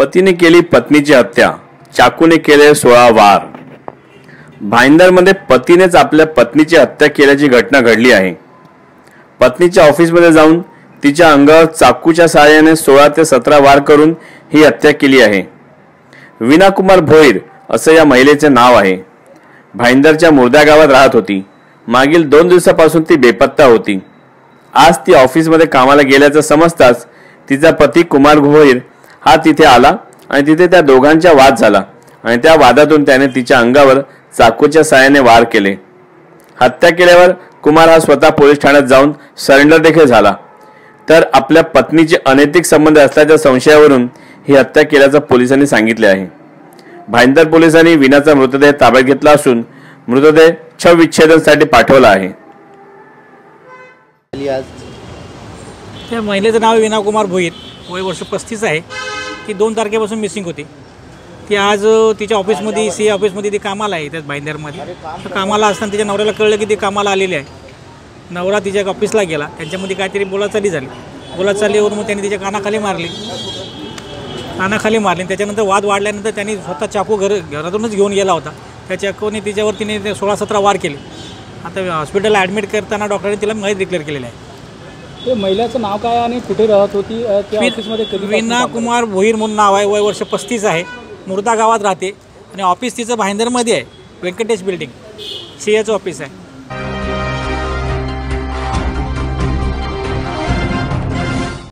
पतीने केली पत्नीची हत्या चाकूने केले सोळा वार. भाईंदरमध्ये पतीनेच आपल्या पत्नीची हत्या केल्याची घटना घडली आहे. पत्नीच्या ऑफिसमध्ये जाऊन तिच्या अंगावर चाकूच्या सहाय्याने सोळा ते सतरा वार करून ही हत्या केली आहे. विनाकुमार भोईर असं या महिलेचे नाव आहे. भाईंदरच्या मुर्द्या गावात राहत होती. मागील दोन दिवसापासून ती बेपत्ता होती. आज ती ऑफिसमध्ये कामाला गेल्याचं समजताच तिचा पती कुमार भोईर हा तिथे आला आणि तिथे त्या दोघांचा वाद झाला. आणि त्या वादातून त्याने तिच्या अंगावर चाकूच्या साहाय्याने वार केले. हत्या केल्यावर कुमार हा स्वतः पोलीस ठाण्यात जाऊन सरेंडर देखील झाला. तर आपल्या पत्नीचे अनैतिक संबंध असल्याच्या संशयावरून ही हत्या केल्याचं पोलिसांनी सांगितले आहे. भाईंदर पोलिसांनी विनाचा मृतदेह ताब्यात घेतला असून मृतदेह छविच्छेदनसाठी पाठवला आहे. त्या महिलेचं नाव विना कुमार भोईर. वय वर्ष पस्तीस आहे. ती दोन तारखेपासून मिसिंग होती. ती आज तिच्या ऑफिसमध्ये सी ऑफिसमध्ये ती कामाला आहे त्याच भाईंदरमध्ये तर कामाला असताना तिच्या नवऱ्याला कळलं की ती कामाला आलेली आहे. नवरा तिच्या ऑफिसला गेला. त्यांच्यामध्ये काहीतरी बोलाचाली झाली. बोलाचालीवरून मग त्यांनी तिच्या कानाखाली मारली. कानाखाली मारली. त्याच्यानंतर वाद वाढल्यानंतर त्यांनी स्वतः चाकू घर घरातूनच घेऊन गेला होता. त्या चाकूने तिच्यावर तिने ते सोळा सतरा वार केले. आता हॉस्पिटलला ॲडमिट करताना डॉक्टरांनी तिला माहीत डिक्लेअर केलेलं आहे. ते महिलाचं नाव काय आणि कुठे राहत होती? त्या ऑफिसमध्ये कधी विना कुमार भोईर म्हणून नाव आहे. वय वर्ष पस्तीस आहे. मुर्दा गावात राहते. आणि ऑफिस तिचं भाईंदरमध्ये आहे. व्यंकटेश बिल्डिंग. सी एचं ऑफिस आहे.